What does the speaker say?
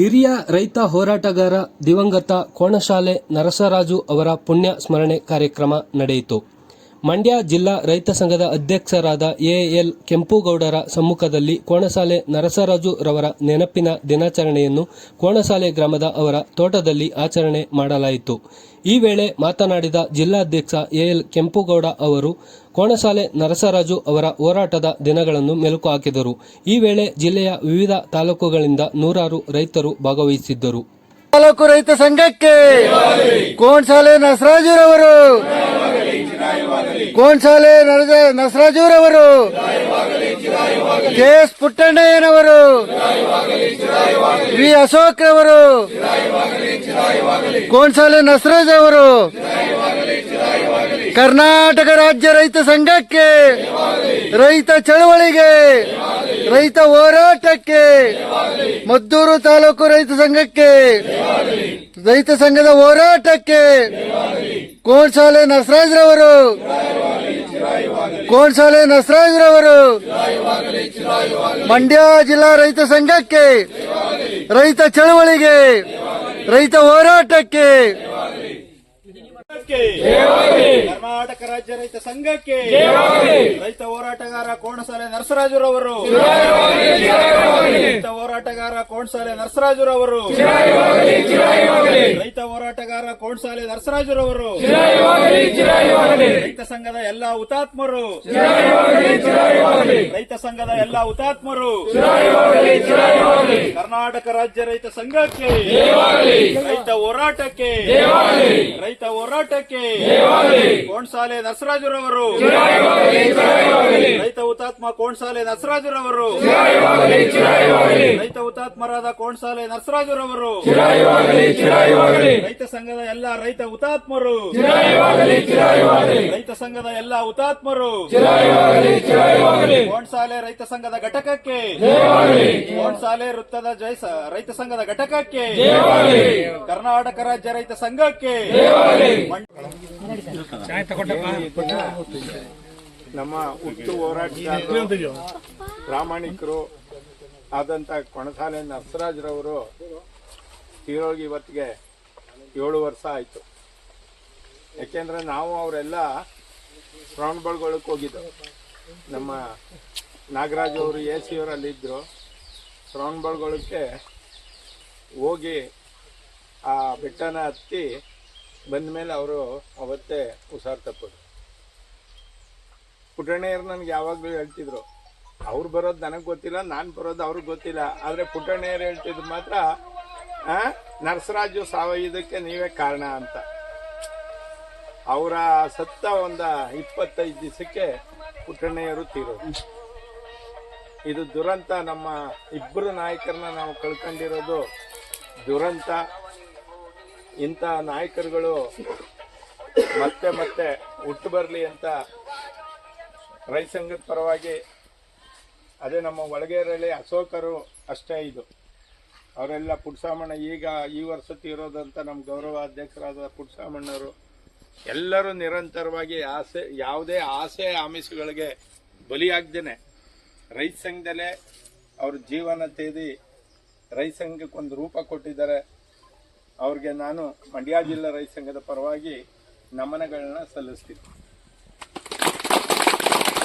ಹಿರಿಯ ರೈತ ಹೋರಾಟಗಾರ ದಿವಂಗತ ಕೋಣಶಾಲೆ ನರಸರಾಜು ಅವರ ಪುಣ್ಯ ಸ್ಮರಣೆ ಕಾರ್ಯಕ್ರಮ ನಡೆಯಿತು. ಮಂಡ್ಯ ಜಿಲ್ಲಾ ರೈತ ಸಂಘದ ಅಧ್ಯಕ್ಷರಾದ ಎಎಲ್ ಕೆಂಪುಗೌಡರ ಸಮ್ಮುಖದಲ್ಲಿ ಕೋಣಸಾಲೆ ನರಸರಾಜು ರವರ ನೆನಪಿನ ದಿನಾಚರಣೆಯನ್ನು ಕೋಣಸಾಲೆ ಗ್ರಾಮದ ಅವರ ತೋಟದಲ್ಲಿ ಆಚರಣೆ ಮಾಡಲಾಯಿತು. ಈ ವೇಳೆ ಮಾತನಾಡಿದ ಜಿಲ್ಲಾಧ್ಯಕ್ಷ ಎಎಲ್ ಕೆಂಪುಗೌಡ ಅವರು, ಕೋಣಸಾಲೆ ನರಸರಾಜು ಅವರ ಹೋರಾಟದ ದಿನಗಳನ್ನು ಮೆಲುಕು ಹಾಕಿದರು. ಈ ವೇಳೆ ಜಿಲ್ಲೆಯ ವಿವಿಧ ತಾಲೂಕುಗಳಿಂದ ನೂರಾರು ರೈತರು ಭಾಗವಹಿಸಿದ್ದರು. ತಾಲೂಕು ರೈತ ಸಂಘಕ್ಕೆ ಕೋಣ್ಸಾಲೆ ನಸರಾಜುರವರು ನರಜ- ನಸರಾಜುರವರು, ಕೆ ಎಸ್ ಪುಟ್ಟಣ್ಣಯ್ಯನವರು, ವಿ ಅಶೋಕ್ ರವರು ಗೋನ್ಸಾಲೆ ನಸರಾಜ್ ಅವರು ಕರ್ನಾಟಕ ರಾಜ್ಯ ರೈತ ಸಂಘಕ್ಕೆ, ರೈತ ಚಳವಳಿಗೆ, ರೈತ ಹೋರಾಟಕ್ಕೆ, ಮದ್ದೂರು ತಾಲೂಕು ರೈತ ಸಂಘಕ್ಕೆ, ರೈತ ಸಂಘದ ಹೋರಾಟಕ್ಕೆ ಕೋಣ್ಸಾಲೆ ನಸರಾಜ್ರವರು ಕೋಣ್ಸಾಲೆ ನಸರಾಜ್ರವರು. ಮಂಡ್ಯ ಜಿಲ್ಲಾ ರೈತ ಸಂಘಕ್ಕೆ, ರೈತ ಚಳವಳಿಗೆ, ರೈತ ಹೋರಾಟಕ್ಕೆ. ಕರ್ನಾಟಕ ರಾಜ್ಯ ರೈತ ಸಂಘಕ್ಕೆ, ರೈತ ಹೋರಾಟಗಾರ ಕೋಣಸಾಲೆ ನರಸರಾಜರವರು. ಹೋರಾಟಗಾರ ಕೋಣಸಾಲೆ ನರಸರಾಜುರವರು. ರೈತ ಹೋರಾಟಗಾರ ಕೋಣಸಾಲೆ ನರಸರಾಜುರವರು. ರೈತ ಸಂಘದ ಎಲ್ಲಾ ಹುತಾತ್ಮರು. ರೈತ ಸಂಘದ ಎಲ್ಲಾ ಹುತಾತ್ಮರು. ಕರ್ನಾಟಕ ರಾಜ್ಯ ರೈತ ಸಂಘಕ್ಕೆ. ರೈತ ಹೋರಾಟಕ್ಕೆ. ರೈತ ಹೋರಾಟಕ್ಕೆ. ಕೋಣಸಾಲೆ ನರಸರಾಜುರವರು. ರೈತ ಹುತಾತ್ಮ ಕೋಣಸಾಲೆ ನರಸರಾಜುರವರು. ರೈತ ಹುತಾತ್ಮರಾದ ಕೋಣಸಾಲೆ ನರಸರಾಜುರವರು. ರೈತ ಸಂಘದ ಎಲ್ಲ ರೈತ ಹುತಾತ್ಮರು. ರೈತ ಸಂಘದ ಎಲ್ಲ ಹುತಾತ್ಮರು. ಕೋಣಸಾಲೆ ರೈತ ಸಂಘದ ಘಟಕಕ್ಕೆ. ಕೋಣಸಾಲೆ ವೃತ್ತದ ಜಯ ರೈತ ಸಂಘದ ಘಟಕಕ್ಕೆ. ಕರ್ನಾಟಕ ರಾಜ್ಯ ರೈತ ಸಂಘಕ್ಕೆ. ನಮ್ಮ ಹುಟ್ಟು ಹೋರಾಟಗಾರರು ಪ್ರಾಮಾಣಿಕರು ಆದಂತ ಕೊಣಸಾಲೆ ನರಸರಾಜ್ರವರು ತೀರೋಗಿ ಇವತ್ತಿಗೆ ಏಳು ವರ್ಷ ಆಯಿತು. ಯಾಕೆಂದ್ರೆ ನಾವು ಅವರೆಲ್ಲ ಶ್ರವಣಬೆಳಗೊಳಕ್ಕೆ ಹೋಗಿದ್ದು ನಮ್ಮ ನಾಗರಾಜ್ ಅವರು ಎ ಸಿ ಅವರಲ್ಲಿದ್ದರು ಶ್ರವಣಬೆಳಗೊಳಕ್ಕೆ ಹೋಗಿ ಆ ಬೆಟ್ಟನ ಹತ್ತಿ ಬಂದ ಮೇಲೆ ಅವರು ಅವತ್ತೇ ಹುಷಾರು ತಪ್ಪರು ಪುಟಣೆಯರು ನನಗೆ ಯಾವಾಗಲೂ ಹೇಳ್ತಿದ್ರು ಅವ್ರು ಬರೋದು ನನಗೆ ಗೊತ್ತಿಲ್ಲ, ನಾನು ಬರೋದು ಅವ್ರಿಗೆ ಗೊತ್ತಿಲ್ಲ. ಆದರೆ ಪುಟ್ಟಣ್ಣಯ್ಯರು ಹೇಳ್ತಿದ್ರು ಮಾತ್ರ ನರಸರಾಜು ಸಾವಯುವುದಕ್ಕೆ ನೀವೇ ಕಾರಣ ಅಂತ. ಅವರ ಸತ್ತ ಒಂದು ಇಪ್ಪತ್ತೈದು ದಿವಸಕ್ಕೆ ಪುಟ್ಟಣ್ಣಯ್ಯರು ತೀರೋದು. ಇದು ದುರಂತ, ನಮ್ಮ ಇಬ್ಬರು ನಾಯಕರನ್ನ ನಾವು ಕಳ್ಕೊಂಡಿರೋದು ದುರಂತ. ಇಂಥ ನಾಯಕರುಗಳು ಮತ್ತೆ ಮತ್ತೆ ಹುಟ್ಟು ಬರಲಿ ಅಂತ ರೈತ ಸಂಘದ ಪರವಾಗಿ ಅದೇ ನಮ್ಮ ಒಳಗೇರಲ್ಲಿ ಅಶೋಕರು ಅಷ್ಟೇ ಇದು. ಅವರೆಲ್ಲ ಪುಟ್ಸಾಮಣ್ಣ ಈಗ ಈ ವರ್ಷ ತೀರೋದಂತ ನಮ್ಮ ಗೌರವ ಅಧ್ಯಕ್ಷರಾದ ಪುಟ್ಸಾಮಣ್ಣರು ಎಲ್ಲರೂ ನಿರಂತರವಾಗಿ ಆಸೆ, ಯಾವುದೇ ಆಸೆ ಆಮಿಷಗಳಿಗೆ ಬಲಿಯಾಗ್ದೇನೆ. ರೈತ ಸಂಘದಲ್ಲೇ ಅವ್ರ ಜೀವನ ತೇದಿ ರೈತ ಸಂಘಕ್ಕೆ ಒಂದು ರೂಪ ಕೊಟ್ಟಿದ್ದಾರೆ. ಅವ್ರಿಗೆ ನಾನು ಮಂಡ್ಯ ಜಿಲ್ಲಾ ರೈತ ಸಂಘದ ಪರವಾಗಿ ನಮನಗಳನ್ನ ಸಲ್ಲಿಸ್ತೀನಿ.